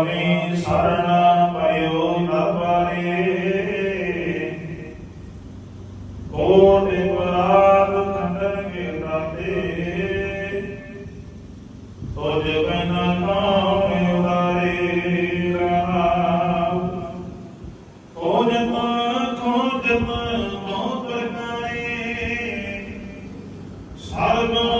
ਸੁਆਮੀ ਸਰਣ ਪਰਿਉ ਦਰਬਾਰੇ ਕੋਟੇ ਮਰਾਗ ਖੰਡਨ ਕੇ ਦਾਤੇ ਤੁਝ ਬਿਨ ਕੌਣ ਉਦਾਰੇ ਰਹਾਉ ਖੋਜਤ ਖੋਜਤ ਬਹੁਤ ਪ੍ਰਕਾਰੇ ਸਰਬ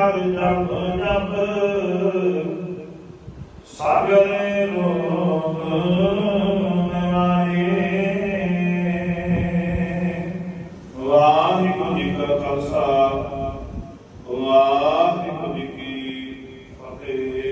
ਹਰ ਜਪ ਜਪ ਸਗਲੇ ਰੋਗ